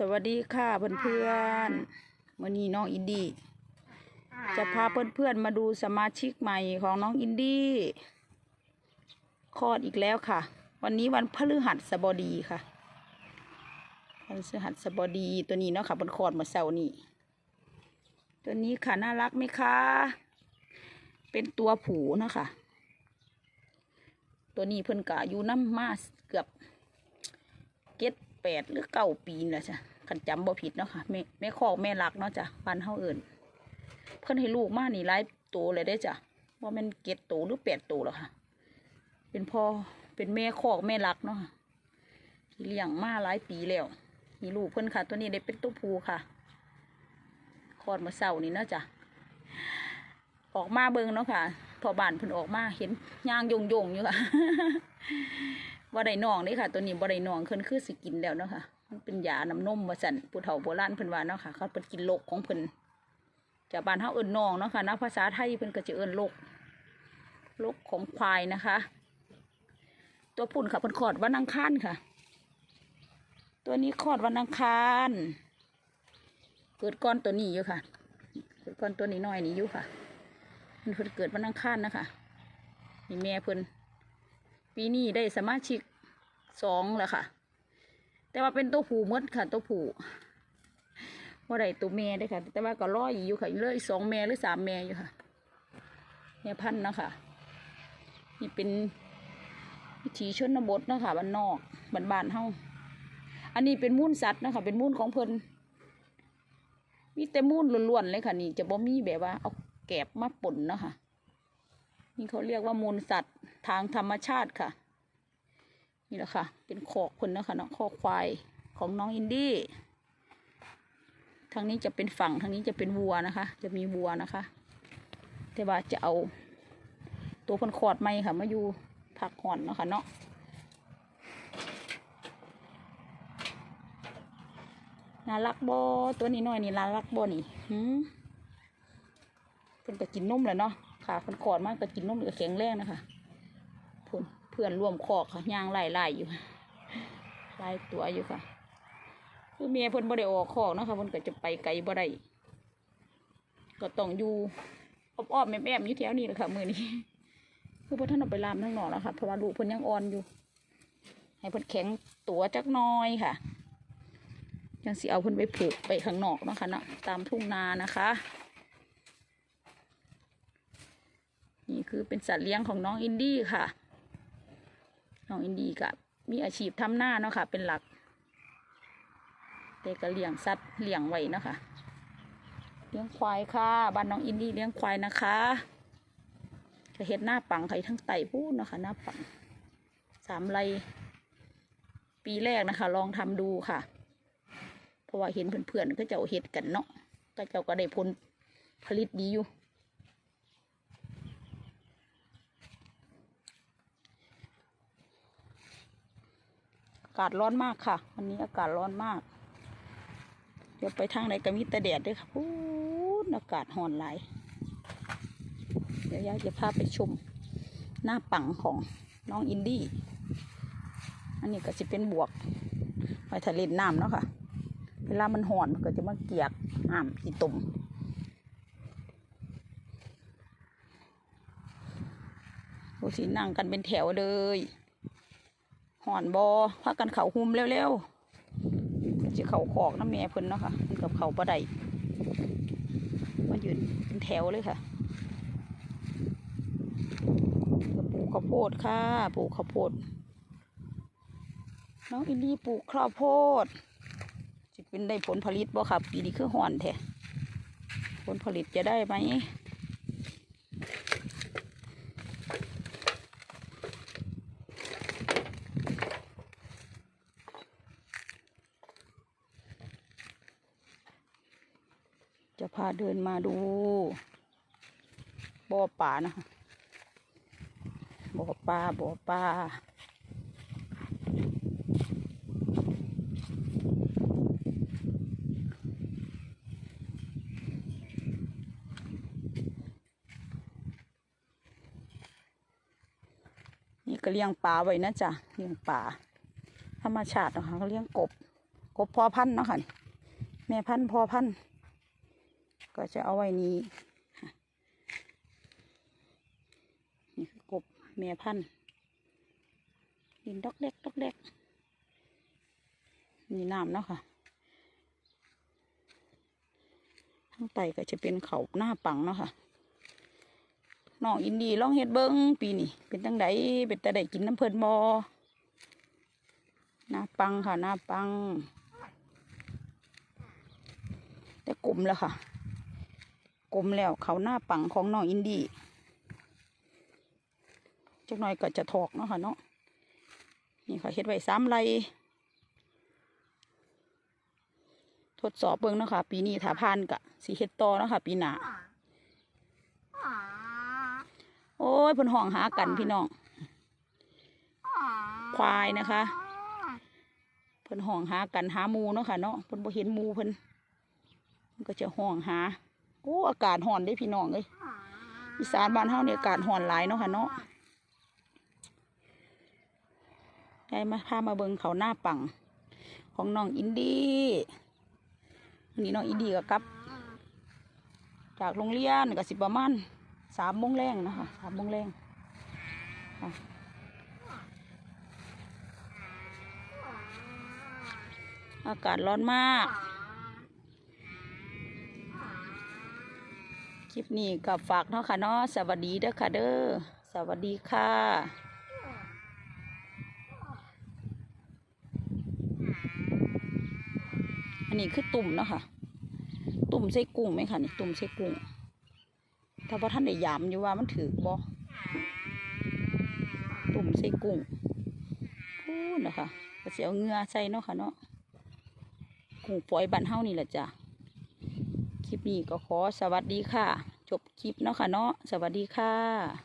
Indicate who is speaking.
Speaker 1: สวัสดีค่ะเพื่อนๆวันนี้น้องอินดี้จะพาเพื่อนๆมาดูสมาชิกใหม่ของน้องอินดี้คลอดอีกแล้วค่ะ วันนี้วันพฤหัสบดีค่ะวันพฤหัสบดีตัวนี้เนาะค่ะบนคลอดเมื่อเช้านี้ตัวนี้ค่ะน่ารักไหมคะ เป็นตัวผูเนาะคะ ตัวนี้เพิ่นกะอยู่น้ำมาเกือบเจ็ด แปดหรือเก้าปีนแหละจ้ะคันจำบ่ผิดเนาะค่ะแม่แม่คอกแม่รักเนาะจ้ะบ้านเฮาเอิ้นเพิ่นให้ลูกมานี่หลายโตเลยได้จ้ะว่ามันเจ็ดโตหรือแปดโตแล้วค่ะ เป็นพ่อเป็นแม่คอกแม่รักเนาะค่ะที่เลี้ยงมาหลายปีแล้วมีลูกเพิ่นค่ะ ตัวนี้ได้เป็นตัวผูค่ะคลอดมาเศร้านี่เนาะจ้ะออกมาเบิงเนาะค่ะพอบ้านเพิ่นออกมาเห็นย่างยงๆอยู่ค่ะ ว่าได้น้องนี่ค่ะ ตัวนี้บ่ได้น้องเพิ่นคือสิกินแล้วเนาะค่ะมันเป็นยาน้ำนมว่าสั่นผู้เฒ่าโบราณเพิ่นว่าเนาะค่ะเขาเพิ่นกินโลกของเพิ่นจากบ้านเฮาเอิ้นน้องเนาะค่ะนะภาษาไทยเพิ่นก็จะเอิ้นโลกโลกของควายนะคะ ตัวปุ่นค่ะเพิ่นคลอดวันอังคารค่ะ ตัวนี้คลอดวันอังคารเกิดก้อนตัวนี้อยู่ค่ะ เกิดก้อนตัวนี้น้อยนี่อยู่ค่ะเพิ่นเพิ่นเกิดวันอังคารนะคะนี่แม่เพิ่น ปีนี้ได้สมาชิกสองแล้วค่ะ แต่ว่าเป็นตัวผู้มดค่ะ ตัวผู้ว่าได้ตัวแม่ได้ค่ะ แต่ว่าก็ร้อยอยู่ค่ะเลยสองแม่หรือสามแม่อยู่ค่ะแม่พันธ์นะคะนี่เป็นวิถีชนบทนะคะบ้านนอกบ้านบ้านเฮาอันนี้เป็นมูลสัตว์นะคะเป็นมูลของเพิ่นมีแต่มูลล้วนๆเลยค่ะ นี่จะบ่มีแบบว่าเอาแกบมาป่นเนาะค่ะ นี่เขาเรียกว่ามูลสัตว์ทางธรรมชาติค่ะ นี่แหละค่ะ เป็นคอกคนนะคะเนาะคอกควายของน้องอินดี้ทางนี้จะเป็นฝั่งทางนี้จะเป็นวัวนะคะ จะมีวัวนะคะ แต่ว่าจะเอา ตัวคนคลอดไม่ค่ะ มาอยู่พักผ่อนเนาะคะเนาะน่ารักบอตัวนี้น้อยนี่น่ารักบอนี่หืมเพิ่นก็กินนมแล้วเนาะ ค่ะเพิ่นคลอดมากก็กินนมก็แข็งแรงนะคะเพื่อนเพื่อนร่วมคอกค่ะย่างไล่ไล่อยู่ไล่ตัวอยู่ค่ะ คือเมียเพิ่นบ่ได้ออกคอกนะคะเพิ่นก็จะไปไกลบ่ได้ก็ต้องอยู่อ้อมๆแอบๆอยู่แถวนี้แหละค่ะมือนี้คือพิ่นท่านเอาไปลามทั้งนอแล้วค่ะเพราะว่าลูกเพิ่นยังอ่อนอยู่ ให้เพิ่นแข็งตัวจักน้อยค่ะยังสิเอาเพิ่นไปผูกไปข้างนอกนาะคะเนาะตามทุ่งนานะคะ นี่คือเป็นสัตว์เลี้ยงของน้องอินดี้ค่ะ น้องอินดี้กับมีอาชีพทำหน้าเนาะค่ะ เป็นหลักแต่ก็เลี้ยงสัตว์เลี้ยงไว้เนาะค่ะ เลี้ยงควายค่ะ บ้านน้องอินดี้เลี้ยงควายนะคะจะเห็ดหน้าปังไข่ทั้งไตพูดเนาะค่ะ หน้าปังสามไรปีแรกนะคะ ลองทำดูค่ะ เพราะว่าเห็นเพื่อนๆก็จะเอาเห็ดกันเนาะก็เจ้าก็ได้ผลผลิตดีอยู่ อากาศร้อนมากค่ะ วันนี้อากาศร้อนมาก เดี๋ยวไปทางไหนก็มีต่แดดด้วยค่ะพูดอากาศห่อนไหลเดี๋ยวยายจะพาไปชมหน้าปังของน้องอินดี้ อันนี้ก็จะเป็นบวกไปทะเลน้ำเนาะค่ะ เวลามันห่อนมันก็จะมาเกียกอ่ามสีตุ่มดูสินั่งกันเป็นแถวเลย ห่อนบอพากันเขาหุมเร็วๆจะเขาขอกน้ำแม่เพิ่นเนาะค่ะมันกับเขาปะไดมายืนเป็นแถวเลยค่ะปลูกข้าวโพดค่ะปลูกข้าวโพด น้องอินดี้ปลูกข้าวโพดจะเป็นได้ผลผลิตบ่ครับปีนี้คือห่อนแท้ผลผลิตจะได้ไหม จะพาเดินมาดูบ่อปลานะคะบ่อปลาบ่อปลานี่ก็เลี้ยงปลาไว้นะจ๊ะเลี้ยงปลาธรรมชาตินะคะเขาเลี้ยงกบ กบพอพันธุ์เนาะค่ะแม่พันธุ์พอพันธุ์ ก็จะเอาไว้นี้ค่ะนี่คือกบแม่พันธุ์ดินดอกเล็กดอกเล็กนี่น้ำเนาะค่ะทั้งไตก็จะเป็นเขาหน้าปังเนาะค่ะน้องอินดีลองเฮ็ดเบิ้งปีนี้เป็นตั้งใดเป็นแต่ได้กินน้ำเพลินบอหน้าปังค่ะหน้าปัง แต่กลุ่มแล้วค่ะ กลมแล้วเขาหน้าปังของน้องอินดี้จักหน่อยก็จะถอกเนาะค่ะเนาะนี่ค่ะเฮ็ดไว้สามไรทดสอบเบิ่งเนาะค่ะ ปีนี้ถ้าผ่านกะสีเฮ็ดต่อเนาะค่ะ ปีหน้าโอ้ยเพิ่นห้องหากันพี่น้องควายนะคะเพิ่นห้องหากันหาหมูเนาะค่ะเนาะเพิ่นบ่เห็นหมูเพิ่นมันก็จะห้องหา โอ้อากาศร้อนเด้พี่น้องเอ้ยอีสานบ้านเฮาเนี่ยอากาศร้อนหลายเนาะค่ะเนาะยายมาพามาเบิงเขาหน้าปัง ของน้องอินดี้นนี้น้องอินดี้ก็กลับ จากโรงเรียนก็สิบประมาณสามโมงแรงนะคะสามโมงแรงอากาศร้อนมาก ค ลิปนี้กับฝากเนาะค่ะเนาะสวัสดีเด้อค่ะเด้อสวัสดีค่ะอันนี้คือตุ่มเนาะค่ะ ตุ่มใส่กุ้งไหมค่ะนี่ตุ่มใส่กุ้งถ้าว่าท่านได้ยามอยู่ว่ามันถือบ่ตุ่มใส่กุ้งพูดนะคะก็เสียวเงือใส่เนาะค่ะเนาะกุ้งฝอยบันเฮานี่แหละจ้ะ คลิปนี้ก็ขอสวัสดีค่ะ จบคลิปเนาะค่ะเนาะสวัสดีค่ะ